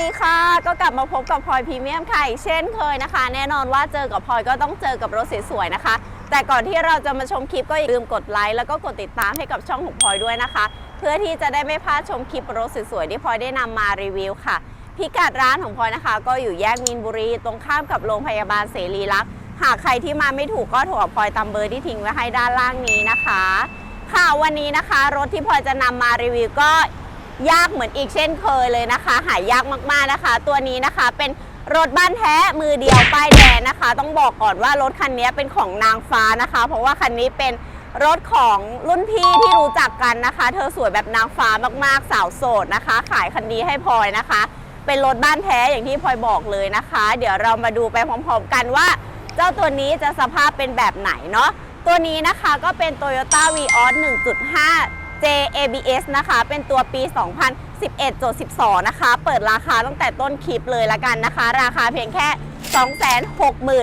วัสดีค่ะ ก็กลับมาพบกับพลอยพรีเมียมค่ะอีกเช่นเคยนะคะ แน่นอนว่าเจอกับพลอยก็ต้องเจอกับรถสวยๆนะคะ แต่ก่อนที่เราจะมาชมคลิปก็อย่าลืมกดไลค์แล้วก็กดติดตามให้กับช่องของพลอยด้วยนะคะ เพื่อที่จะได้ไม่พลาดชมคลิปรถสวยๆที่พลอยได้นำมารีวิวค่ะ พิกัดร้านของพลอยนะคะ ก็อยู่แยกมีนบุรี ตรงข้ามกับโรงพยาบาลเสรีรักษ์หากใครที่มาไม่ถูกก็โทรกับพลอยตามเบอร์ที่ทิ้งไว้ให้ด้านล่างนี้นะคะ ค่ะวันนี้นะคะ รถที่พลอยจะนำมารีวิวก็ ยากเหมือนอีกเช่นเคยเลยนะคะ หายากมากๆนะคะ ตัวนี้นะคะเป็นรถบ้านแท้มือเดียวป้ายแดงนะคะ ต้องบอกก่อนว่ารถคันนี้เป็นของนางฟ้านะคะ เพราะว่าคันนี้เป็นรถของรุ่นพี่ที่รู้จักกันนะคะ เธอสวยแบบนางฟ้ามากๆสาวโสดนะคะ ขายคันนี้ให้พลอยนะคะ เป็นรถบ้านแท้อย่างที่พลอยบอกเลยนะคะ เดี๋ยวเรามาดูไปพร้อมๆกันว่า เจ้าตัวนี้จะสภาพเป็นแบบไหนเนาะตัวนี้นะคะก็เป็น Toyota Vios 1.5 JABS นะคะ เป็นตัวปี 2011.12 นะคะ เปิดราคาตั้งแต่ต้นคลิปเลยละกันนะคะ ราคาเพียงแค่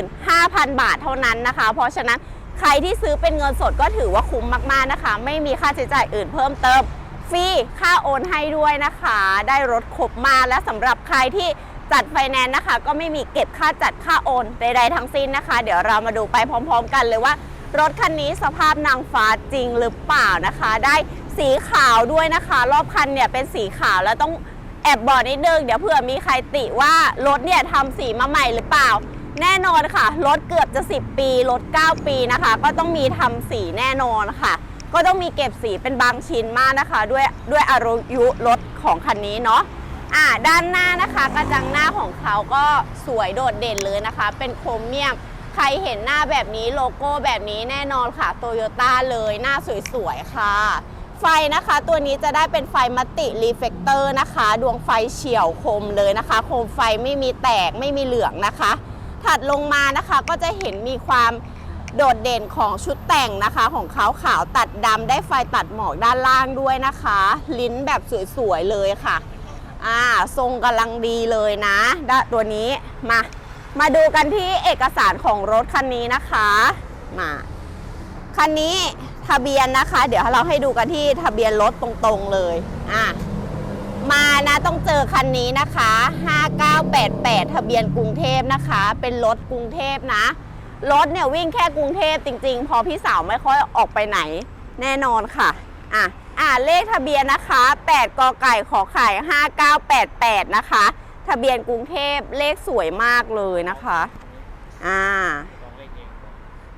265,000 บาทเท่านั้นนะคะ เพราะฉะนั้นใครที่ซื้อเป็นเงินสดก็ถือว่าคุ้มมาก ๆ นะคะ ไม่มีค่าใช้จ่ายอื่นเพิ่มเติม ฟรี ค่าโอนให้ด้วยนะคะ ได้รถครบมาและสำหรับใครที่จัดไฟแนนซ์นะคะ ก็ไม่มีเก็บค่าจัดค่าโอนใดๆทั้งสิ้นนะคะ เดี๋ยวเรามาดูไปพร้อม ๆ กันเลยว่ารถคันนี้สภาพนางฟ้าจริงหรือเปล่านะคะ ได้ สีขาวด้วยนะคะ รอบคันเนี่ยเป็นสีขาวแล้วต้องแอบบอกนิดนึงเดี๋ยวเผื่อมีใครติว่ารถเนี่ยทำสีมาใหม่หรือเปล่า แน่นอนค่ะรถเกือบจะ 10 ปีรถ9 ปีนะคะ ก็ต้องมีทำสีแน่นอนค่ะ ก็ต้องมีเก็บสีเป็นบางชิ้นมากนะคะ ด้วยด้วยอายุรถของคันนี้เนาะอ่าด้านหน้านะคะกระจังหน้าของเขาก็สวยโดดเด่นเลยนะคะ เป็นโครเมียมใครเห็นหน้าแบบนี้โลโก้แบบนี้แน่นอนค่ะโตโยต้าเลยหน้าสวยๆค่ะ ไฟนะคะ ตัวนี้จะได้เป็นไฟมัตติรีเฟกเตอร์นะคะ ดวงไฟเฉียวคมเลยนะคะ โคมไฟไม่มีแตกไม่มีเหลืองนะคะ ถัดลงมานะคะก็จะเห็นมีความโดดเด่นของชุดแต่งนะคะ ของเขาขาวตัดดำได้ไฟตัดหมอกด้านล่างด้วยนะคะ ลิ้นแบบสวยๆเลยค่ะอ่าทรงกำลังดีเลยนะตัวนี้มามาดูกันที่เอกสารของรถคันนี้นะคะมาคันนี้ ทะเบียนนะคะ เดี๋ยวเราให้ดูกันที่ทะเบียนรถตรงๆเลยอะมานะต้องเจอคันนี้นะคะ 5988 ทะเบียนกรุงเทพนะคะ เป็นรถกรุงเทพนะ รถเนี่ยวิ่งแค่กรุงเทพจริง ๆ พอพี่สาวไม่ค่อยออกไปไหนแน่นอนค่ะ อะ อะเลขทะเบียนนะคะ 8กไก่ขอไข่5988 นะคะ ทะเบียนกรุงเทพเลขสวยมากเลยนะคะ อ่า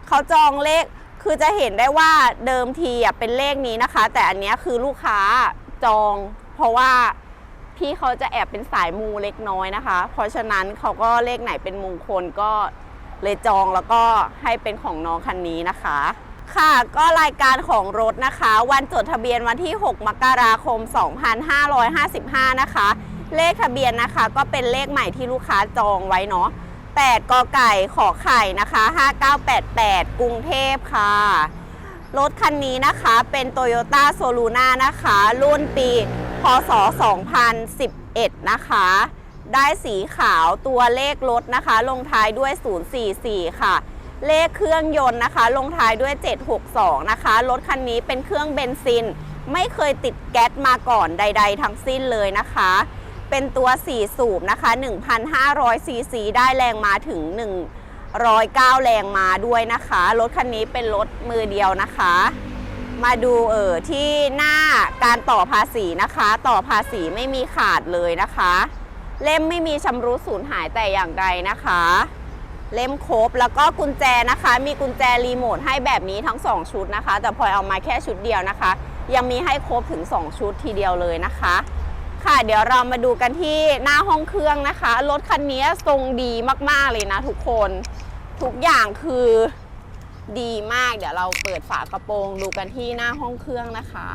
เขาจองเลข คือจะเห็นได้ว่าเดิมทีอะเป็นเลขนี้นะคะ แต่อันเนี้ยคือลูกค้าจอง เพราะว่าพี่เขาจะแอบเป็นสายมูเล็กน้อยนะคะ เพราะฉะนั้นเขาก็เลขไหนเป็นมงคลก็เลยจองแล้วก็ให้เป็นของน้องคันนี้นะคะ ค่ะก็รายการของรถนะคะ วันจดทะเบียนวันที่ 6 มกราคม 2555 นะคะ เลขทะเบียนนะคะ ก็เป็นเลขใหม่ที่ลูกค้าจองไว้เนาะ 8กไก่ขอไข่นะคะ 5988 กรุงเทพค่ะ รถคันนี้นะคะเป็น Toyota s o l u n a นะคะ รุ่นปี พศ 2011 นะคะ ได้สีขาวตัวเลขรถนะคะ ลงท้ายด้วย 044 ค่ะ เลขเครื่องยนต์นะคะ ลงท้ายด้วย 762 นะคะ รถคันนี้เป็นเครื่องเบนซิน ไม่เคยติดแก๊สมาก่อนใด ๆ ทั้งสิ้นเลยนะคะ เป็นตัว 4 สูบนะคะ 1,500 ซีซี ได้แรงมาถึง 109 แรงมาด้วยนะคะ รถคันนี้เป็นรถมือเดียวนะคะ มาดูเออที่หน้าการต่อภาษีนะคะ ต่อภาษีไม่มีขาดเลยนะคะ เล่มไม่มีชำรุดสูญหายแต่อย่างใดนะคะ เล่มครบแล้วก็กุญแจนะคะ มีกุญแจรีโมทให้แบบนี้ทั้ง 2 ชุดนะคะ แต่พลอยเอามาแค่ชุดเดียวนะคะ ยังมีให้ครบถึง 2 ชุดทีเดียวเลยนะคะ ค่ะ เดี๋ยวเรามาดูกันที่หน้าห้องเครื่องนะคะ รถคันนี้ทรงดีมากๆเลยนะทุกคน ทุกอย่างคือดีมาก เดี๋ยวเราเปิดฝากระโปรงดูกันที่หน้าห้องเครื่องนะคะ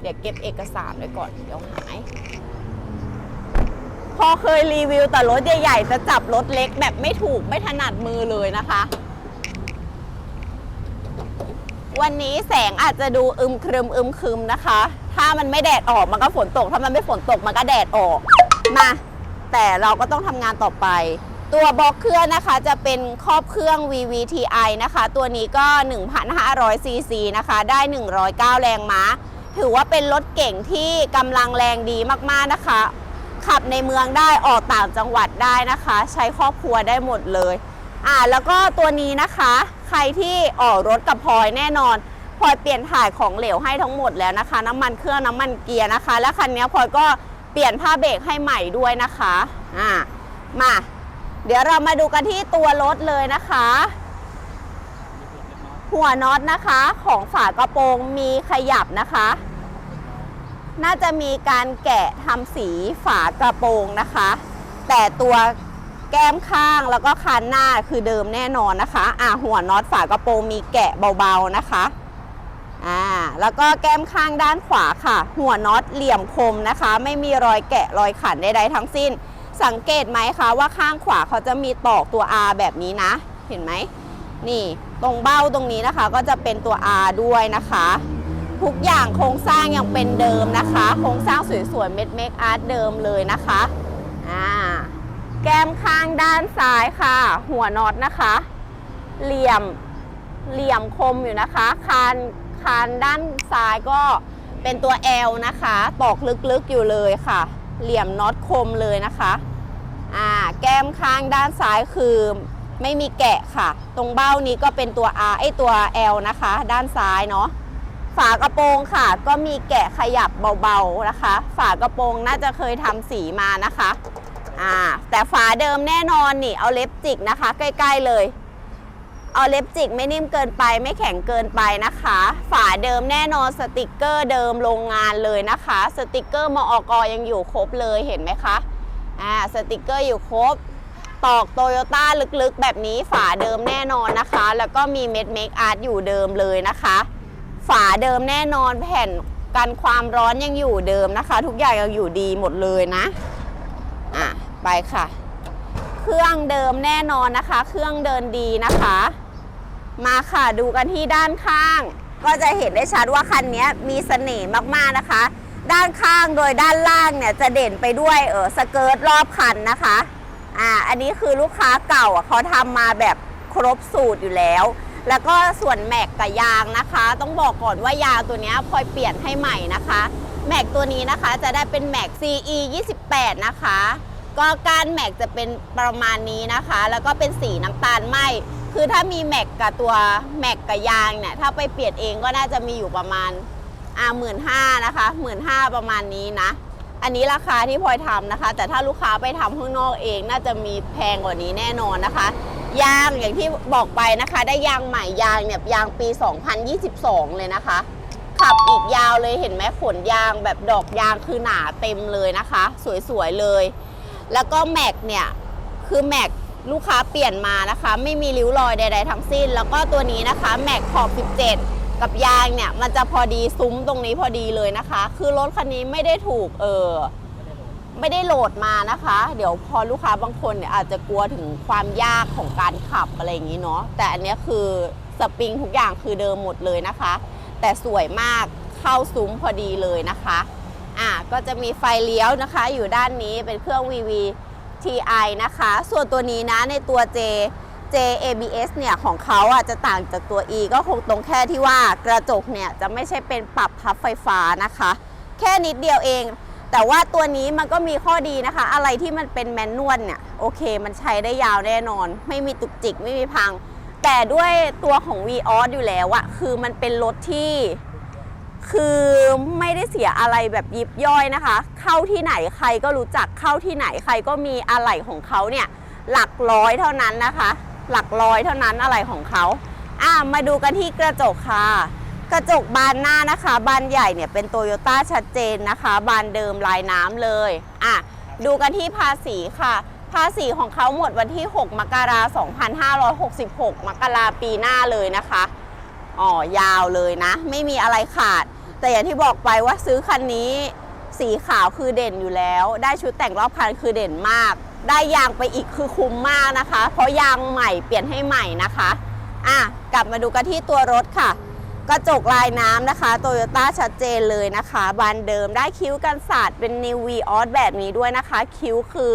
เดี๋ยวเก็บเอกสารไว้ก่อน เดี๋ยวหาย พอเคยรีวิวแต่รถใหญ่ๆจะจับรถเล็กแบบไม่ถูกไม่ถนัดมือเลยนะคะ วันนี้แสงอาจจะดูอึมครึมอึมครึมนะคะ ถ้ามันไม่แดดออกมันก็ฝนตก ถ้ามันไม่ฝนตกมันก็แดดออก มา แต่เราก็ต้องทำงานต่อไป ตัวบล็อกเครื่องนะคะจะเป็นครอบเครื่อง VVTi นะคะ ตัวนี้ก็ 1,500ซีซีนะคะ ได้ 109 แรงม้า ถือว่าเป็นรถเก่งที่กำลังแรงดีมากๆนะคะ ขับในเมืองได้ออกต่างจังหวัดได้นะคะ ใช้ครอบครัวได้หมดเลย อ่าแล้วก็ตัวนี้นะคะ ใครที่ออกรถกับพลอยแน่นอน พลอยเปลี่ยนถ่ายของเหลวให้ทั้งหมดแล้วนะคะ น้ำมันเครื่องน้ำมันเกียร์นะคะ และคันนี้พลอยก็เปลี่ยนผ้าเบรกให้ใหม่ด้วยนะคะอ่ามา เดี๋ยวเรามาดูกันที่ตัวรถเลยนะคะ หัวน็อตนะคะ ของฝากระโปรงมีขยับนะคะ น่าจะมีการแกะทำสีฝากระโปรงนะคะ แต่ตัวแก้มข้างแล้วก็คันหน้าคือเดิมแน่นอนนะคะ อ่าหัวน็อตฝากระโปรงมีแกะเบาๆนะคะ อ่าแล้วก็แก้มข้างด้านขวาค่ะ หัวน็อตเหลี่ยมคมนะคะ ไม่มีรอยแกะรอยขันใดๆทั้งสิ้น สังเกตไหมคะว่าข้างขวาเขาจะมีตอกตัว R แบบนี้นะ เห็นไหมนี่ตรงเบ้าตรงนี้นะคะ ก็จะเป็นตัว R ด้วยนะคะ ทุกอย่างโครงสร้างยังเป็นเดิมนะคะ โครงสร้างสวยๆเม็ดเมคอาร์ตเดิมเลยนะคะอ่าแก้มข้างด้านซ้ายค่ะ หัวน็อตนะคะ เหลี่ยมเหลี่ยมคมอยู่นะคะคาน คานด้านซ้ายก็เป็นตัว L นะคะตอกลึกๆอยู่เลยค่ะ เหลี่ยมน็อตคมเลยนะคะอ่าแก้มข้างด้านซ้ายคือไม่มีแกะค่ะ ตรงเบ้านี้ก็เป็นตัว R ไอตัว L นะคะ ด้านซ้ายเนาะฝากระโปรงค่ะ ก็มีแกะขยับเบาๆนะคะ ฝากระโปรงน่าจะเคยทำสีมานะคะอ่าแต่ฝาเดิมแน่นอนนี่เอาเล็บจิกนะคะ ใกล้ ๆเลย เอาเล็บจิกไม่นิ่มเกินไปไม่แข็งเกินไปนะคะ ฝาเดิมแน่นอนสติกเกอร์เดิมโรงงานเลยนะคะ สติกเกอร์มอกยังอยู่ครบเลยเห็นไหมคะอ่าสติกเกอร์อยู่ครบตอกโตโยต้าลึกๆ แบบนี้ฝาเดิมแน่นอนนะคะ แล้วก็มีเม็ดเมคอาร์ตอยู่เดิมเลยนะคะ ฝาเดิมแน่นอนแผ่นกันความร้อนยังอยู่เดิมนะคะ ทุกอย่างยังอยู่ดีหมดเลยนะอะไปค่ะ เครื่องเดิมแน่นอนนะคะ เครื่องเดินดีนะคะ มาค่ะดูกันที่ด้านข้าง ก็จะเห็นได้ชัดว่าคันนี้มีเสน่ห์มากๆนะคะ ด้านข้างโดยด้านล่างเนี่ยจะเด่นไปด้วยเออสเกิร์ตรอบคันนะคะอ่าอันนี้คือลูกค้าเก่าเขาทำมาแบบครบสูตรอยู่แล้ว แล้วก็ส่วนแม็กกับยางนะคะ ต้องบอกก่อนว่ายางตัวนี้พลอยเปลี่ยนให้ใหม่นะคะแม็กตัวนี้นะคะจะได้เป็นแม็ก CE 28 นะคะ ก็กานแม็กจะเป็นประมาณนี้นะคะ แล้วก็เป็นสีน้ำตาลไหมคือถ้ามีแม็กกับตัวแม็กกับยางเนี่ย ถ้าไปเปลี่ยนเองก็น่าจะมีอยู่ประมาณอ่าหมื่นห้านะคะหมื่นห้าประมาณนี้นะ อันนี้ราคาที่พลอยทำนะคะ แต่ถ้าลูกค้าไปทำข้างนอกเองน่าจะมีแพงกว่านี้แน่นอนนะคะ ยางอย่างที่บอกไปนะคะ ได้ยางใหม่ยางเนี่ยยางปี 2022 เลยนะคะ ขับอีกยาวเลยเห็นไหมขนยางแบบดอกยางคือหนาเต็มเลยนะคะ สวยๆเลย แล้วก็แม็กเนี่ยคือแม็ก ลูกค้าเปลี่ยนมานะคะ ไม่มีริ้วรอยใด ๆ ทั้งสิ้น แล้วก็ตัวนี้นะคะแม็กขอบ 17 กับยางเนี่ย มันจะพอดีซุ้มตรงนี้พอดีเลยนะคะ คือรถคันนี้ไม่ได้ถูกเออไม่ได้โหลดมานะคะ เดี๋ยวพอลูกค้าบางคนเนี่ยอาจจะกลัวถึงความยากของการขับอะไรอย่างนี้เนาะแต่อันเนี้ยคือสปริงทุกอย่างคือเดิมหมดเลยนะคะ แต่สวยมากเข้าซุ้มพอดีเลยนะคะอะก็จะมีไฟเลี้ยวนะคะ อยู่ด้านนี้เป็นเครื่อง VV TI นะคะ ส่วนตัวนี้นะในตัว J J ABS เนี่ยของเขาอะจะต่างจากตัว E ก็คงตรงแค่ที่ว่ากระจกเนี่ยจะไม่ใช่เป็นปรับพับไฟฟ้านะคะ แค่นิดเดียวเอง แต่ว่าตัวนี้มันก็มีข้อดีนะคะ อะไรที่มันเป็นแมนนวลเนี่ยโอเค มันใช้ได้ยาวแน่นอน ไม่มีตุกจิกไม่มีพัง แต่ด้วยตัวของ v ีออสอยู่แล้วอะคือมันเป็นรถที่ คือไม่ได้เสียอะไรแบบยิบย่อยนะคะ เข้าที่ไหนใครก็รู้จักเข้าที่ไหนใครก็มีอะไรของเขาเนี่ยหลักร้อยเท่านั้นนะคะ หลักร้อยเท่านั้นอะไรของเขาอะมาดูกันที่กระจกค่ะ กระจกบานหน้านะคะ บานใหญ่เนี่ยเป็นโตโยต้าชัดเจนนะคะ บานเดิมลายน้ำเลยอะดูกันที่ภาษีค่ะ ภาษีของเขาหมดวันที่ 6 มกราคม2566 มกราปีหน้าเลยนะคะอ๋อยาวเลยนะ ไม่มีอะไรขาด แต่อย่างที่บอกไปว่าซื้อคันนี้สีขาวคือเด่นอยู่แล้ว ได้ชุดแต่งรอบคันคือเด่นมาก ได้ยางไปอีกคือคุ้มมากนะคะ เพราะยางใหม่เปลี่ยนให้ใหม่นะคะอะกลับมาดูกันที่ตัวรถค่ะ กระจกลายน้ำนะคะโตโยต้าชัดเจนเลยนะคะ บานเดิมได้คิ้วกันศาสเป็น New V o s แบบนี้ด้วยนะคะ คิ้วคือ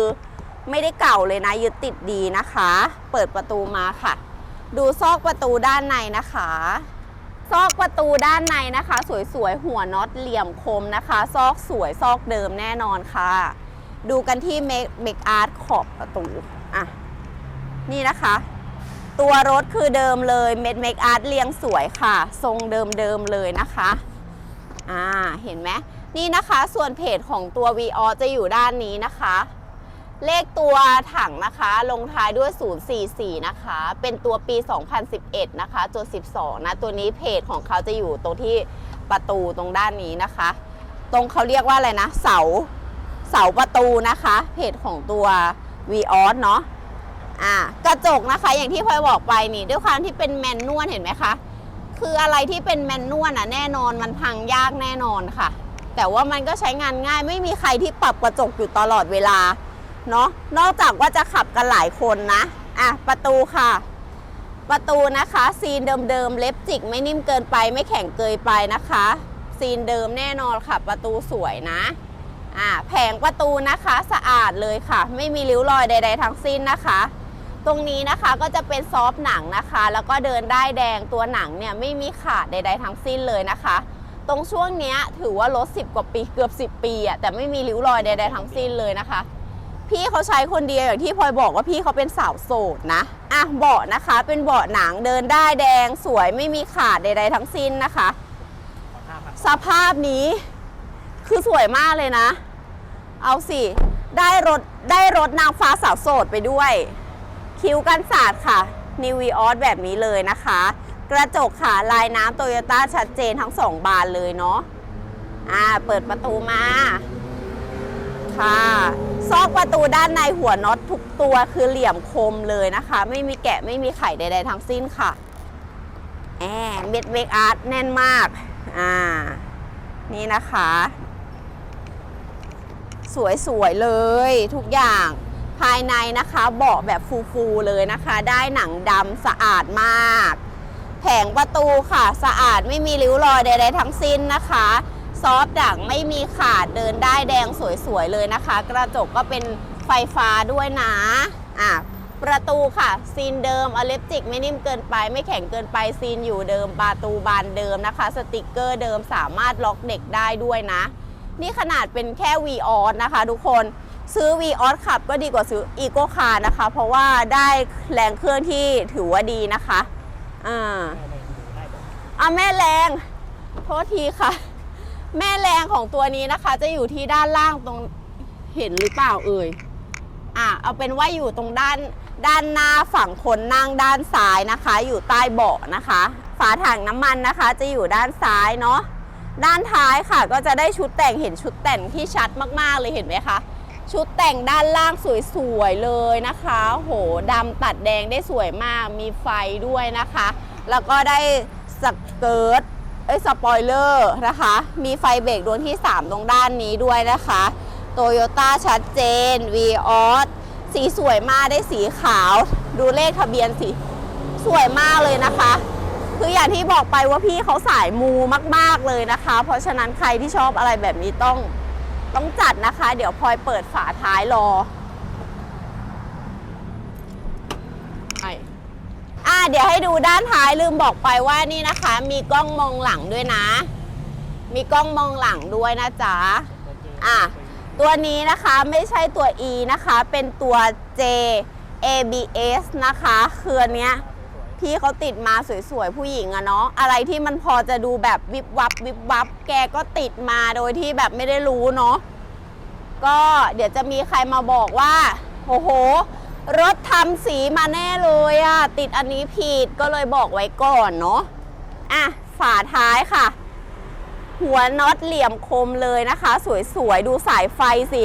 ไม่ได้เก่าเลยนะยึดติดดีนะคะ เปิดประตูมาค่ะ ดูซอกประตูด้านในนะคะ ซอกประตูด้านในนะคะ สวยๆ หัวน็อตเหลี่ยมคมนะคะ ซอกสวยซอกเดิมแน่นอนค่ะ ดูกันที่เมคเมคอาร์ตขอบประตูอะนี่นะคะ ตัวรถคือเดิมเลยเม็ดเมคอาร์ตเรียงสวยค่ะ ทรงเดิมเดิมๆเลยนะคะอ่าเห็นไหมนี่นะคะ ส่วนเพจของตัว v ีออจะอยู่ด้านนี้นะคะ เลขตัวถังนะคะ ลงท้ายด้วย 044 นะคะ เป็นตัวปี 2011 นะคะตัว12 นะ ตัวนี้เพจของเขาจะอยู่ตรงที่ประตูตรงด้านนี้นะคะ ตรงเขาเรียกว่าอะไรนะ เสา เสาประตูนะคะ เพจของตัว v ีออเนาะอ่ากระจกนะคะอย่างที่พลอยบอกไปนี่ ด้วยความที่เป็นแมนนวลเห็นไหมคะคืออะไรที่เป็นแมนนวลอะแน่นอนมันพังยากแน่นอนค่ะ แต่ว่ามันก็ใช้งานง่ายไม่มีใครที่ปรับกระจกอยู่ตลอดเวลา เนาะนอกจากว่าจะขับกันหลายคนนะอะประตูค่ะ ประตูนะคะซีนเดิมๆเล็บจิกไม่นิ่มเกินไปไม่แข็งเกินไปนะคะ ซีนเดิมแน่นอนค่ะ ประตูสวยนะอะแผงประตูนะคะสะอาดเลยค่ะ ไม่มีริ้วรอยใด ๆ ทั้งสิ้นนะคะ ตรงนี้นะคะก็จะเป็นซอฟต์หนังนะคะ แล้วก็เดินได้แดงตัวหนังเนี่ยไม่มีขาดใด ๆ ทั้งสิ้นเลยนะคะ ตรงช่วงเนี้ยถือว่ารถ10 กว่าปีเกือบ 10 ปีอะแต่ไม่มีริ้วรอยใด ๆ ทั้งสิ้นเลยนะคะ พี่เขาใช้คนเดียวอย่างที่พลอยบอกว่าพี่เขาเป็นสาวโสดนะอะเบาะนะคะ เป็นเบาะหนังเดินได้แดงสวยไม่มีขาดใด ๆ ทั้งสิ้นนะคะ สภาพนี้คือสวยมากเลยนะ เอาสิ ได้รถได้รถนางฟ้าสาวโสดไปด้วย คิ้วกันศาสตค่ะนิวีออสแบบนี้เลยนะคะ กระจกค่ะลายน้ำโตโยต้าชัดเจนทั้งสองบานเลยเนาะอ่าเปิดประตูมา ค่ะ ซอกประตูด้านในหัวน็อตทุกตัวคือเหลี่ยมคมเลยนะคะ ไม่มีแกะไม่มีไข่ใด ๆ ทั้งสิ้นค่ะแอมเม็ดเมคอาร์ตแน่นมากอ่านี่นะคะ สวยๆเลยทุกอย่างภายในนะคะเบาะแบบฟูๆเลยนะคะ ได้หนังดำสะอาดมาก แผงประตูค่ะ สะอาดไม่มีริ้วรอยใดๆทั้งสิ้นนะคะ ซอฟต์ดังไม่มีขาดเดินได้แดงสวยๆเลยนะคะ กระจกก็เป็นไฟฟ้าด้วยนะอะประตูค่ะซีนเดิมอเล็บจิกไม่นิ่มเกินไป ไม่แข็งเกินไปซีนอยู่เดิมประตูบานเดิมนะคะ สติกเกอร์เดิมสามารถล็อกเด็กได้ด้วยนะ นี่ขนาดเป็นแค่ v ีออสนะคะทุกคนซื้อ v ีออสขับก็ดีกว่าซื้ออีโกคาร์นะคะ เพราะว่าได้แรงเครื่องที่ถือว่าดีนะคะอ่าอะแม่แรงโทษทีค่ะ แม่แรงของตัวนี้นะคะ จะอยู่ที่ด้านล่างตรงเห็นหรือเปล่าเอ่ยอะเอาเป็นว่าอยู่ตรงด้านด้านหน้าฝั่งคนนั่งด้านซ้ายนะคะ อยู่ใต้เบาะนะคะ ฝาถังน้ำมันนะคะ จะอยู่ด้านซ้ายเนาะด้านท้ายค่ะ ก็จะได้ชุดแต่งเห็นชุดแต่งที่ชัดมากๆเลยเห็นไหมคะชุดแต่งด้านล่างสวยๆเลยนะคะ โหดำตัดแดงได้สวยมาก มีไฟด้วยนะคะ แล้วก็ได้สเกิร์ต อ้ยสปอยเลอร์นะคะ มีไฟเบรกดวงที่ 3 ตรงด้านนี้ด้วยนะคะโตโยต้าชัดเจน v ีออสสีสวยมากได้สีขาว ดูเลขทะเบียนสิสวยมากเลยนะคะ คืออย่างที่บอกไปว่าพี่เขาสายมูมาก ๆเลยนะคะ เพราะฉะนั้นใครที่ชอบอะไรแบบนี้ต้องต้องจัดนะคะ เดี๋ยวพลอยเปิดฝาท้ายรออ่า เดี๋ยวให้ดูด้านท้ายลืมบอกไปว่านี่นะคะ มีกล้องมองหลังด้วยนะ มีกล้องมองหลังด้วยนะจ๊ะอะตัวนี้นะคะไม่ใช่ตัว E นะคะ เป็นตัว J ABS นะคะคืออันเนี้ยพี่เขาติดมาสวยๆ ผู้หญิงอะเนาะอะไรที่มันพอจะดูแบบวิบวับวิบวับ แกก็ติดมาโดยที่แบบไม่ได้รู้เนาะก็เดี๋ยวจะมีใครมาบอกว่าโอ้โห รถทำสีมาแน่เลยอะติดอันนี้ผิดก็เลยบอกไว้ก่อนเนาะอะฝาท้ายค่ะ หัวน็อตเหลี่ยมคมเลยนะคะ สวยๆ ดูสายไฟสิ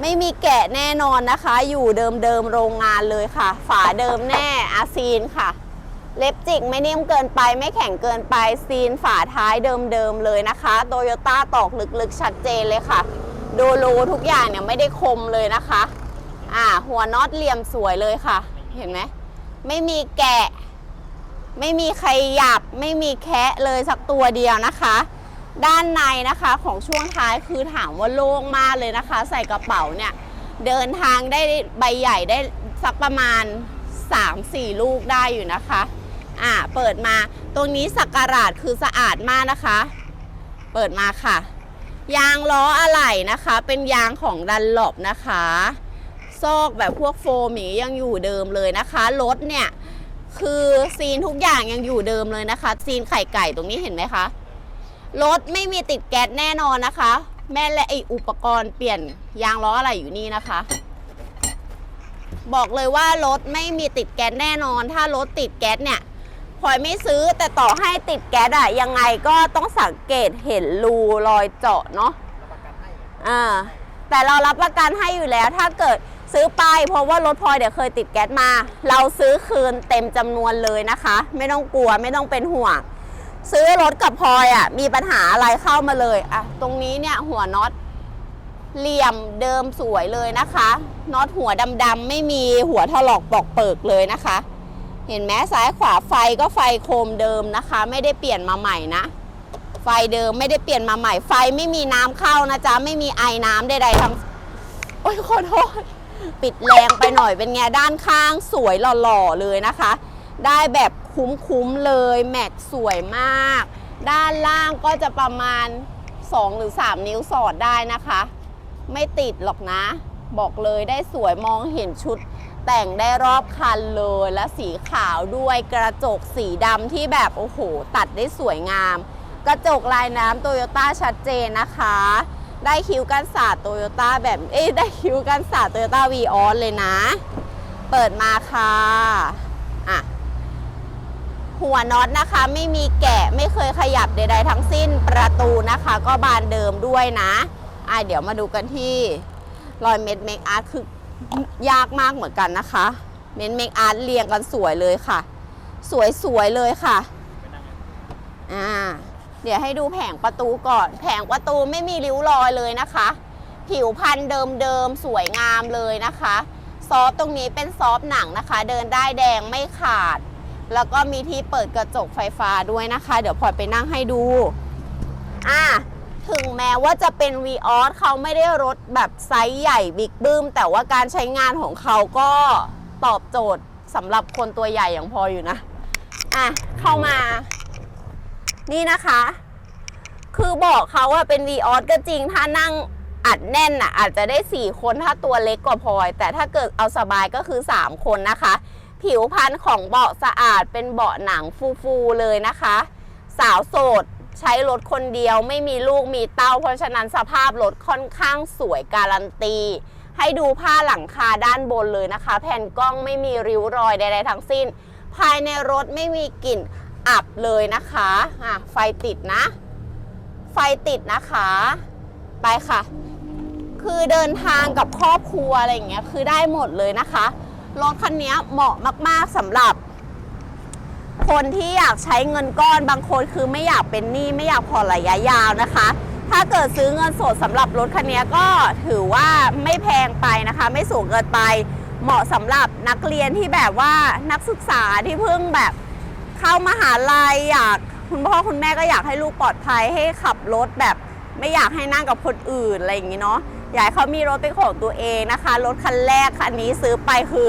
ไม่มีแกะแน่นอนนะคะ อยู่เดิมๆ โรงงานเลยค่ะ ฝาเดิมแน่อาซีนค่ะ เล็บจิกไม่นิ่มเกินไปไม่แข็งเกินไปซีนฝาท้ายเดิมๆ เลยนะคะโตโยต้าตอกลึกๆ ชัดเจนเลยค่ะโดโลทุกอย่างเนี่ยไม่ได้คมเลยนะคะ อ่า หัวน็อตเหลี่ยมสวยเลยค่ะ เห็นไหม ไม่มีแกะ ไม่มีใครหยับ ไม่มีแคะเลยสักตัวเดียวนะคะ ด้านในนะคะของช่วงท้ายคือถามว่าโล่งมากเลยนะคะ ใส่กระเป๋าเนี่ย เดินทางได้ใบใหญ่ได้สักประมาณ 3-4 ลูกได้อยู่นะคะ อ่า เปิดมา ตรงนี้สักการาดคือสะอาดมากนะคะ เปิดมาค่ะ ยางล้ออะไหล่นะคะ เป็นยางของดันหลบนะคะ ซอกแบบพวกโฟมอย่างนี้ยังอยู่เดิมเลยนะคะรถเนี่ย คือซีนทุกอย่างยังอยู่เดิมเลยนะคะ ซีนไข่ไก่ตรงนี้เห็นไหมคะรถไม่มีติดแก๊สแน่นอนนะคะ แม่และไออุปกรณ์เปลี่ยนยางล้ออะไรอยู่นี่นะคะ บอกเลยว่ารถไม่มีติดแก๊สแน่นอน ถ้ารถติดแก๊สเนี่ยพลอยไม่ซื้อแต่ต่อให้ติดแก๊สอะยังไงก็ต้องสังเกตเห็นรูรอยเจาะเนาะอ่าแต่เรารับประกันให้อยู่แล้วถ้าเกิด ซื้อไปเพราะว่ารถพลอยเดี๋ยวเคยติดแก๊สมา เราซื้อคืนเต็มจำนวนเลยนะคะ ไม่ต้องกลัวไม่ต้องเป็นห่วง ซื้อรถกับพลอยอะมีปัญหาอะไรเข้ามาเลยอะตรงนี้เนี่ยหัวน็อตเหลี่ยมเดิมสวยเลยนะคะน็อตหัวดำๆไม่มีหัวถลอกปอกเปิกเลยนะคะ เห็นไหมซ้ายขวาไฟก็ไฟโคมเดิมนะคะ ไม่ได้เปลี่ยนมาใหม่นะ ไฟเดิมไม่ได้เปลี่ยนมาใหม่ ไฟไม่มีน้ำเข้านะจ๊ะไม่มีไอน้ำใดๆทั้งโอ้ยขอโทษ ปิดแรงไปหน่อยเป็นไงด้านข้างสวยหล่อๆเลยนะคะ ได้แบบคุ้มๆเลยแม็กสวยมาก ด้านล่างก็จะประมาณ 2 หรือ 3 นิ้วสอดได้นะคะ ไม่ติดหรอกนะ บอกเลยได้สวยมองเห็นชุดแต่งได้รอบคันเลยและสีขาวด้วยกระจกสีดำที่แบบโอ้โห ตัดได้สวยงาม กระจกลายน้ำโตโยต้าชัดเจนนะคะ ได้คิวกันศาสตร์โตโยต้าแบบ เอ้ได้คิวกันศาสตร์โตโยต้าวีออสเลยนะ เปิดมาค่ะอะ หัวน็อตนะคะ ไม่มีแกะไม่เคยขยับใดๆทั้งสิ้นประตูนะคะ ก็บานเดิมด้วยนะอะเดี๋ยวมาดูกันที่รอยเม็ดเมคอาร์ตคือยากมากเหมือนกันนะคะ เม็ดเมคอาร์ตเรียงกันสวยเลยค่ะ สวยๆเลยค่ะอ่า เดี๋ยวให้ดูแผงประตูก่อน แผงประตูไม่มีริ้วรอยเลยนะคะ ผิวพันธุ์เดิมๆสวยงามเลยนะคะ ซอฟต์ตรงนี้เป็นซอฟต์หนังนะคะ เดินได้แดงไม่ขาด แล้วก็มีที่เปิดกระจกไฟฟ้าด้วยนะคะ เดี๋ยวพลอยไปนั่งให้ดูอะถึงแม้ว่าจะเป็น v ีออสเขาไม่ได้รถแบบไซส์ใหญ่บิ๊กบึ้ม แต่ว่าการใช้งานของเขาก็ตอบโจทย์สำหรับคนตัวใหญ่อย่างพลอยอยู่นะ อะ เข้ามา นี่นะคะ คือบอกเขาว่าเป็น v ีออสก็จริง ถ้านั่งอัดแน่นอะ อาจจะได้4คนถ้าตัวเล็กกว่าพลอย แต่ถ้าเกิดเอาสบายก็คือ3คนนะคะ ผิวพันธุ์ของเบาะสะอาดเป็นเบาะหนังฟูๆเลยนะคะ สาวโสดใช้รถคนเดียวไม่มีลูกมีเต้า เพราะฉะนั้นสภาพรถค่อนข้างสวยการันตี ให้ดูผ้าหลังคาด้านบนเลยนะคะ แผ่นกล้องไม่มีริ้วรอยใดๆทั้งสิ้น ภายในรถไม่มีกลิ่น อับเลยนะคะอะไฟติดนะ ไฟติดนะคะ ไปค่ะ คือเดินทางกับครอบครัวอะไรอย่างเงี้ยคือได้หมดเลยนะคะ รถคันนี้เหมาะมาก ๆสำหรับ คนที่อยากใช้เงินก้อนบางคนคือไม่อยากเป็นหนี้ไม่อยากผ่อนระยะยาวนะคะ ถ้าเกิดซื้อเงินสดสำหรับรถคันนี้ก็ถือว่าไม่แพงไปนะคะ ไม่สูงเกินไปเหมาะสำหรับนักเรียนที่แบบว่านักศึกษาที่เพิ่งแบบ เข้ามหาลัยอยากคุณพ่อคุณแม่ก็อยากให้ลูกปลอดภัยให้ขับรถแบบ ไม่อยากให้นั่งกับคนอื่นอะไรอย่างนี้เนาะอยากให้เขามีรถเป็นของตัวเองนะคะ รถคันแรกคันนี้ซื้อไปคือ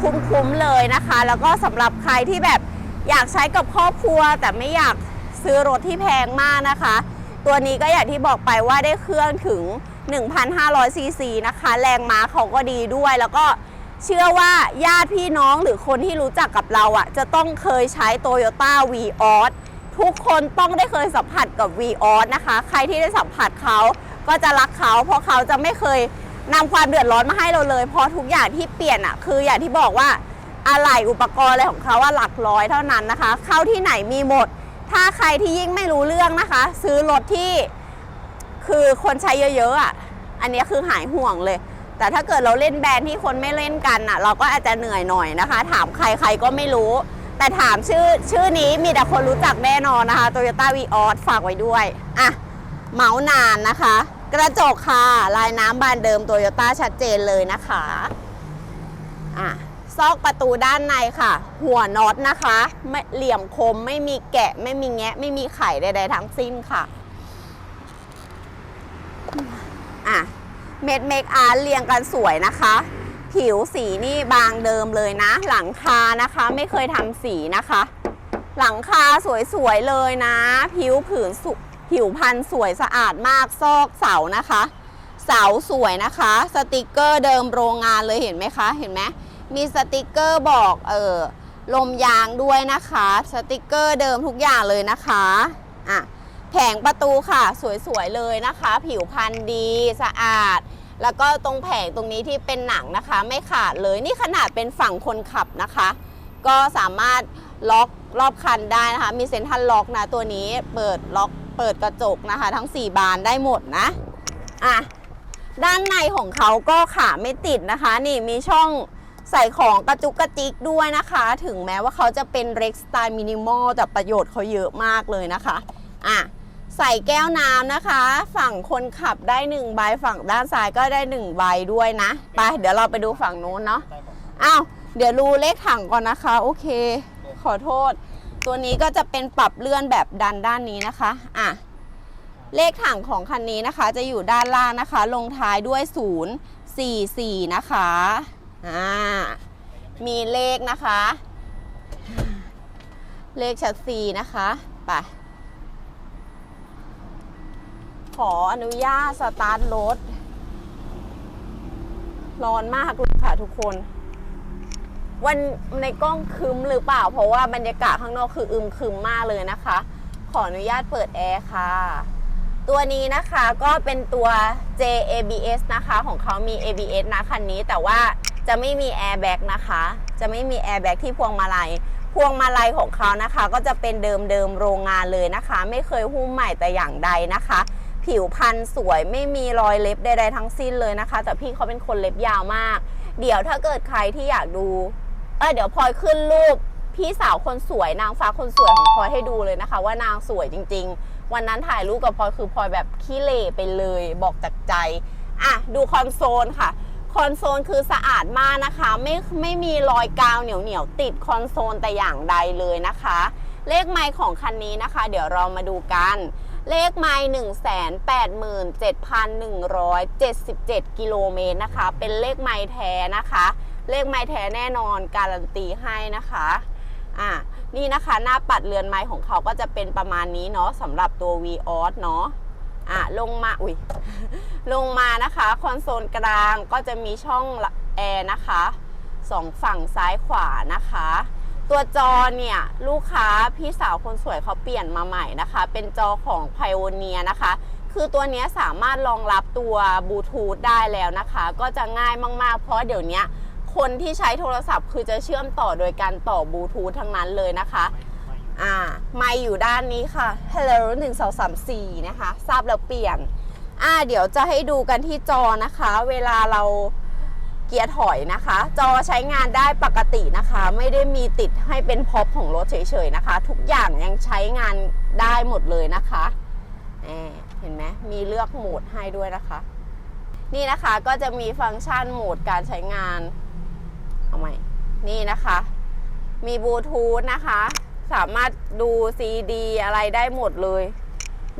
คุ้มๆเลยนะคะ แล้วก็สำหรับใครที่แบบอยากใช้กับครอบครัว แต่ไม่อยากซื้อรถที่แพงมากนะคะ ตัวนี้ก็อย่างที่บอกไปว่าได้เครื่องถึง 1,500ซีซีนะคะ แรงม้าเขาก็ดีด้วยแล้วก็ เชื่อว่าญาติพี่น้องหรือคนที่รู้จักกับเราอะ จะต้องเคยใช้ Toyota v ีออสทุกคนต้องได้เคยสัมผัสกับ v ีออสนะคะ ใครที่ได้สัมผัสเขาก็จะรักเขา เพราะเขาจะไม่เคยนำความเดือดร้อนมาให้เราเลย เพราะทุกอย่างที่เปลี่ยนอะ คืออย่างที่บอกว่าอะไหล่อุปกรณ์อะไรของเขาว่าหลักร้อยเท่านั้นนะคะ เข้าที่ไหนมีหมด ถ้าใครที่ยิ่งไม่รู้เรื่องนะคะ ซื้อรถที่คือคนใช้เยอะๆอะ อันนี้คือหายห่วงเลย แต่ถ้าเกิดเราเล่นแบรนด์ที่คนไม่เล่นกันอะ เราก็อาจจะเหนื่อยหน่อยนะคะ ถามใครใครก็ไม่รู้ แต่ถามชื่อชื่อนี้มีแต่คนรู้จักแน่นอนนะคะ Toyota v ีออฝากไว้ด้วย อะ เมาส์นานนะคะ กระจกค่ะลายน้ำบานเดิมโตโยต้าชัดเจนเลยนะคะอะซอกประตูด้านในค่ะ หัวน็อตนะคะไม่เหลี่ยมคมไม่มีแกะไม่มีแงะ ไม่มีไข่ใดๆทั้งสิ้นค่ะอะ เม็ดเมคอาร์เรียงกันสวยนะคะ ผิวสีนี่บางเดิมเลยนะ หลังคานะคะ ไม่เคยทำสีนะคะ หลังคาสวยๆเลยนะ ผิวผืนสุผผิวพันธุ์สวยสะอาดมากซอกเสานะคะ เสาสวยนะคะ สติกเกอร์เดิมโรงงานเลยเห็นไหมคะเห็นไหมมีสติกเกอร์บอกเออลมยางด้วยนะคะ สติกเกอร์เดิมทุกอย่างเลยนะคะอะ แผงประตูค่ะ สวยๆเลยนะคะ ผิวพันธุ์ดีสะอาด แล้วก็ตรงแผงตรงนี้ที่เป็นหนังนะคะ ไม่ขาดเลยนี่ขนาดเป็นฝั่งคนขับนะคะ ก็สามารถล็อกรอบคันได้นะคะ มีเซ็นทรัลล็อกนะตัวนี้เปิดล็อกเปิดกระจกนะคะ ทั้ง 4 บานได้หมดนะอะด้านในของเขาก็ขาไม่ติดนะคะ นี่มีช่องใส่ของกระจุกกระจิกด้วยนะคะ ถึงแม้ว่าเขาจะเป็นเร็กสไตล์มินิมอลแต่ประโยชน์เขาเยอะมากเลยนะคะ อะ ใส่แก้วน้ำนะคะ ฝั่งคนขับได้1ใบฝั่งด้านซ้ายก็ได้1ใบด้วยนะ ไป เดี๋ยวเราไปดูฝั่งนู้นเนาะอ้าวเดี๋ยวรูเลขถังก่อนนะคะ โอเค ขอโทษ ตัวนี้ก็จะเป็นปรับเลื่อนแบบดันด้านนี้นะคะอะเลขถังของคันนี้นะคะ จะอยู่ด้านล่างนะคะ ลงท้ายด้วย 0 4 4 นะคะอ่ามีเลขนะคะ เลขชัดซีนะคะ ไป ขออนุญาตสตาร์ทรถ ร้อนมากเลยค่ะทุกคน วันในกล้องคึมหรือเปล่า เพราะว่าบรรยากาศข้างนอกคืออึมครึมมากเลยนะคะ ขออนุญาตเปิดแอร์ค่ะ ตัวนี้นะคะก็เป็นตัว JABS นะคะของเขามี ABS นะคันนี้ แต่ว่าจะไม่มี airbag นะคะ จะไม่มี airbag ที่พวงมาลัยพวงมาลัยของเขานะคะ ก็จะเป็นเดิมเดิมโรงงานเลยนะคะ ไม่เคยหุ้มใหม่แต่อย่างใดนะคะ ผิวพันธ์สวยไม่มีรอยเล็บใดๆทั้งสิ้นเลยนะคะ แต่พี่เขาเป็นคนเล็บยาวมาก เดี๋ยวถ้าเกิดใครที่อยากดูเออเดี๋ยวพลอยขึ้นรูปพี่สาวคนสวยนางฟ้าคนสวยของพลอยให้ดูเลยนะคะ ว่านางสวยจริง ๆ วันนั้นถ่ายรูปกับพลอยคือพลอยแบบขี้เหร่ไปเลยบอกจากใจอะดูคอนโซลค่ะคอนโซลคือสะอาดมากนะคะ ไม่ไม่มีรอยกาวเหนียวเหนียวติดคอนโซลแต่อย่างใดเลยนะคะ เลขไมล์ของคันนี้นะคะ เดี๋ยวเรามาดูกัน เลขไมล์187,177 กิโลเมตรนะคะ เป็นเลขไมล์แท้นะคะ เลขไมล์แท้แน่นอนการันตีให้นะคะอะนี่นะคะหน้าปัดเรือนไม้ของเขาก็จะเป็นประมาณนี้เนาะสำหรับตัว v ีออสเนาะอะลงมาอุ้ยลงมานะคะคอนโซลกลางก็จะมีช่องแอร์นะคะสองฝั่งซ้ายขวานะคะ ตัวจอเนี่ยลูกค้าพี่สาวคนสวยเขาเปลี่ยนมาใหม่นะคะ เป็นจอของ Pioneer นะคะ คือตัวนี้สามารถรองรับตัวบลูทูธได้แล้วนะคะ ก็จะง่ายมากๆ เพราะเดี๋ยวนี้คนที่ใช้โทรศัพท์คือจะเชื่อมต่อโดยการต่อบลูทูธทั้งนั้นเลยนะคะอ่าไม่อยู่ด้านนี้ค่ะ Hello 1 2 3 4 นะคะ ทราบแล้วเปลี่ยนอ่าเดี๋ยวจะให้ดูกันที่จอนะคะ เวลาเรา เกียร์ถอยนะคะ จอใช้งานได้ปกตินะคะ ไม่ได้มีติดให้เป็นพ็อปของรถเฉยๆนะคะ ทุกอย่างยังใช้งานได้หมดเลยนะคะแหมเห็นไหมมีเลือกโหมดให้ด้วยนะคะ นี่นะคะก็จะมีฟังก์ชันโหมดการใช้งานเอาใหม่นี่นะคะ มีบลูทูธนะคะ สามารถดูซีดีอะไรได้หมดเลย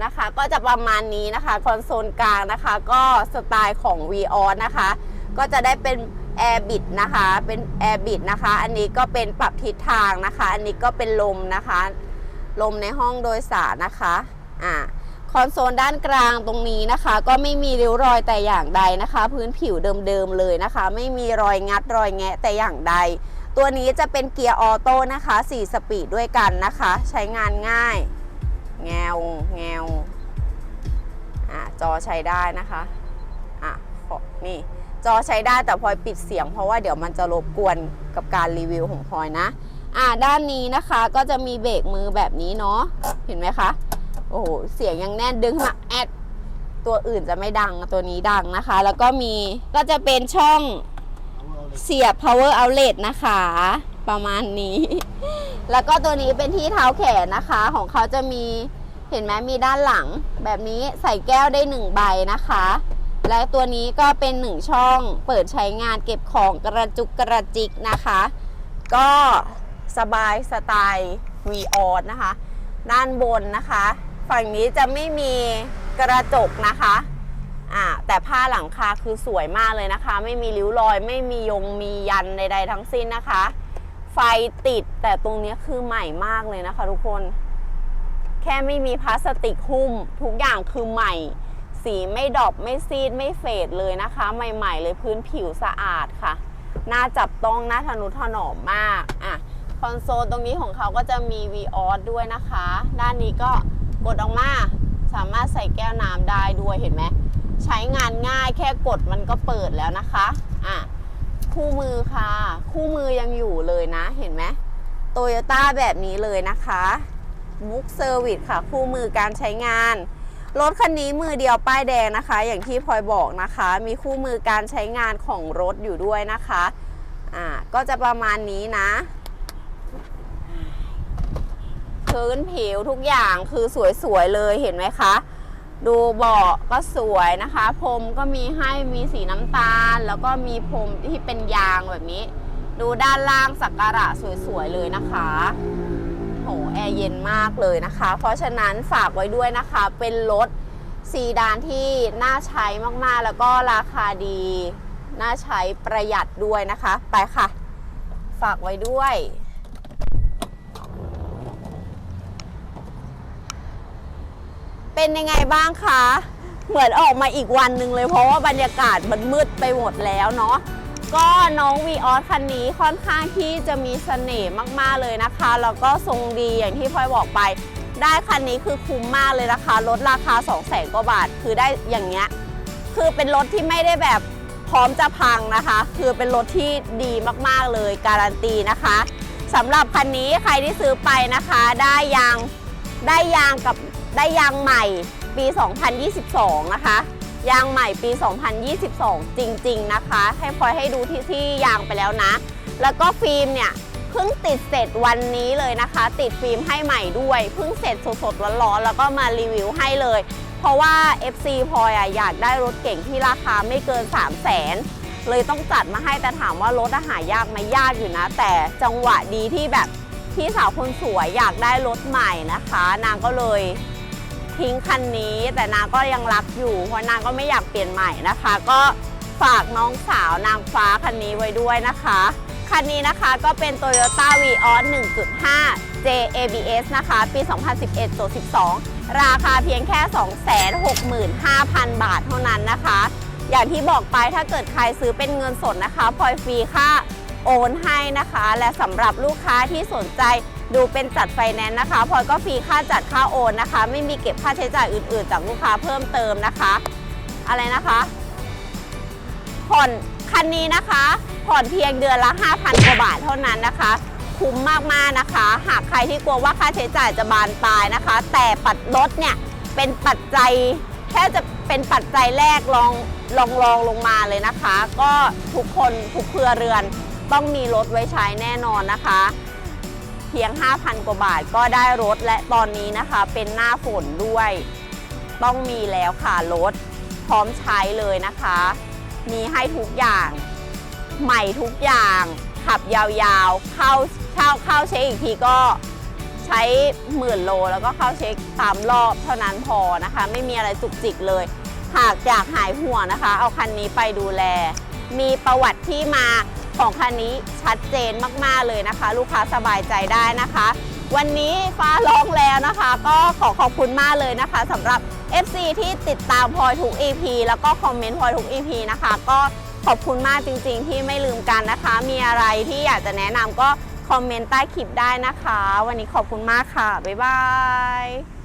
นะคะ ก็จะประมาณนี้นะคะ คอนโซลกลางนะคะ ก็สไตล์ของ v ีออนะคะ ก็จะได้เป็น Air b i t นะคะ เป็น Air b i t นะคะ อันนี้ก็เป็นปรับทิศทางนะคะ อันนี้ก็เป็นลมนะคะ ลมในห้องโดยสารนะคะ อ่า คอนโซลด้านกลางตรงนี้นะคะ ก็ไม่มีริ้วรอยแต่อย่างใดนะคะ พื้นผิวเดิมๆเลยนะคะ ไม่มีรอยงัดรอยแงะแต่อย่างใด ตัวนี้จะเป็นเกียร์ออโต้นะคะ 4 สปีดด้วยกันนะคะ ใช้งานง่าย แงวแงวอะจอใช้ได้นะคะ อะนี่ จอใช้ได้แต่พลอยปิดเสียง เพราะว่าเดี๋ยวมันจะรบกวนกับการรีวิวของพลอยนะ อะด้านนี้นะคะก็จะมีเบรกมือแบบนี้เนาะเห็นไหมคะโอ้โหเสียงยังแน่นดึงมาแอดตัวอื่นจะไม่ดังตัวนี้ดังนะคะ แล้วก็มีก็จะเป็นช่องเสียบ power outlet นะคะ ประมาณนี้ แล้วก็ตัวนี้เป็นที่เท้าแขนนะคะ ของเขาจะมีเห็นไหมมีด้านหลังแบบนี้ใส่แก้วได้หนึ่งใบนะคะ และตัวนี้ก็เป็นหนึ่งช่องเปิดใช้งานเก็บของกระจุกกระจิกนะคะ ก็สบายสไตล์ v ีออนะคะ ด้านบนนะคะ ฝั่งนี้จะไม่มีกระจกนะคะอ่าแต่ผ้าหลังคาคือสวยมากเลยนะคะ ไม่มีริ้วรอย ไม่มียงมียันใดๆทั้งสิ้นนะคะ ไฟติดแต่ตรงนี้คือใหม่มากเลยนะคะทุกคน แค่ไม่มีพลาสติกหุ้ม ทุกอย่างคือใหม่ สีไม่ดอบไม่ซีดไม่เฟดเลยนะคะ ใหม่ๆเลยพื้นผิวสะอาดค่ะน่าจับต้องน่าทนุถนอมมากอะคอนโซลตรงนี้ของเขาก็จะมี v ีออสด้วยนะคะ ด้านนี้ก็กดออกมา สามารถใส่แก้วน้ำได้ด้วยเห็นไหมใช้งานง่ายแค่กดมันก็เปิดแล้วนะคะอะคู่มือค่ะ คู่มือยังอยู่เลยนะเห็นไหมโตโยต้าแบบนี้เลยนะคะ มุกเซอร์วิสค่ะ คู่มือการใช้งาน รถคันนี้มือเดียวป้ายแดงนะคะ อย่างที่พลอยบอกนะคะ มีคู่มือการใช้งานของรถอยู่ด้วยนะคะอ่าก็จะประมาณนี้นะพื้นผิวทุกอย่างคือสวยๆเลยเห็นไหมคะ ดูเบาะก็สวยนะคะ พรมก็มีให้มีสีน้ำตาล แล้วก็มีพรมที่เป็นยางแบบนี้ ดูด้านล่างสักการะสวยๆเลยนะคะ โหแอร์เย็นมากเลยนะคะ เพราะฉะนั้นฝากไว้ด้วยนะคะ เป็นรถซีดานที่น่าใช้มากๆ แล้วก็ราคาดี น่าใช้ประหยัดด้วยนะคะ ไปค่ะ ฝากไว้ด้วย เป็นยังไงบ้างคะ เหมือนออกมาอีกวันหนึ่งเลยเพราะว่าบรรยากาศมันมืดไปหมดแล้วเนาะ ก็น้องวีออสคันนี้ค่อนข้างที่จะมีเสน่ห์มากๆเลยนะคะ แล้วก็ทรงดีอย่างที่พลอยบอกไป ได้คันนี้คือคุ้มมากเลยนะคะลดราคา 2 0 0แสนกว่าบาท คือได้อย่างเงี้ย คือเป็นรถที่ไม่ได้แบบพร้อมจะพังนะคะ คือเป็นรถที่ดีมากๆเลยการันตีนะคะสำหรับคันนี้ใครที่ซื้อไปนะคะ ได้ยางได้ยางกับได้ยางใหม่ปี 2022 นะคะ ยางใหม่ปี 2022 จริง ๆ นะคะ ให้พลอยให้ดูที่ที่ยางไปแล้วนะ แล้วก็ฟิล์มเนี่ยเพิ่งติดเสร็จวันนี้เลยนะคะ ติดฟิล์มให้ใหม่ด้วยเพิ่งเสร็จสดๆร้อนๆแล้วก็มารีวิวให้เลย เพราะว่า FC พลอยอะอยากได้รถเก่งที่ราคาไม่เกิน 3 0 0แสนเลยต้องจัดมาให้แต่ถามว่ารถอาหายากไหมยากอยู่นะ แต่จังหวะดีที่แบบพี่สาวคนสวยอยากได้รถใหม่นะคะ นางก็เลย ทิ้งคันนี้ แต่นางก็ยังรักอยู่เพราะนางก็ไม่อยากเปลี่ยนใหม่นะคะ ก็ฝากน้องสาวนางฟ้าคันนี้ไว้ด้วยนะคะ คันนี้นะคะก็เป็น Toyota Vios 1.5 JABS นะคะ ปี 2011ตัว12 ราคาเพียงแค่ 265,000 บาทเท่านั้นนะคะ อย่างที่บอกไปถ้าเกิดใครซื้อเป็นเงินสดนะคะพลอยฟรีค่าโอนให้นะคะ และสำหรับลูกค้าที่สนใจ ดูเป็นจัดไฟแนนซ์นะคะพลอยก็ฟรีค่าจัดค่าโอนนะคะ ไม่มีเก็บค่าใช้จ่ายอื่น ๆ จากลูกค้าเพิ่มเติมนะคะ อะไรนะคะผ่อนคันนี้นะคะผ่อนเพียงเดือนละ 5,000กว่าบาทเท่านั้นนะคะ คุ้มมาก ๆ นะคะ หากใครที่กลัวว่าค่าใช้จ่ายจะบานปลายนะคะ แต่ปัดรถเนี่ยเป็นปัจจัยแค่จะเป็นปัจจัยแรกลองลองลองลงมาเลยนะคะ ก็ทุกคนทุกเครือเรือนต้องมีรถไว้ใช้แน่นอนนะคะ เพียง 5,000 กว่าบาทก็ได้รถและตอนนี้นะคะ เป็นหน้าฝนด้วย ต้องมีแล้วค่ะรถพร้อมใช้เลยนะคะ มีให้ทุกอย่าง ใหม่ทุกอย่าง ขับยาวๆ เข้าเช่าเข้าเช็คอีกทีก็ใช้หมื่นโลแล้วก็เข้าเช็คตามรอบเท่านั้นพอนะคะ ไม่มีอะไรจุกจิกเลย หากอยากหายห่วงนะคะ เอาคันนี้ไปดูแล มีประวัติที่มา ของคันนี้ชัดเจนมากๆเลยนะคะ ลูกค้าสบายใจได้นะคะ วันนี้ฟ้าร้องแล้วนะคะ ก็ขอขอบคุณมากเลยนะคะสำหรับ FC ที่ติดตามพลอยทุก EP แล้วก็คอมเมนต์พลอยทุก EP นะคะ ก็ขอบคุณมากจริง ๆ ที่ไม่ลืมกันนะคะ มีอะไรที่อยากจะแนะนำก็คอมเมนต์ใต้คลิปได้นะคะ วันนี้ขอบคุณมากค่ะ บ๊ายบาย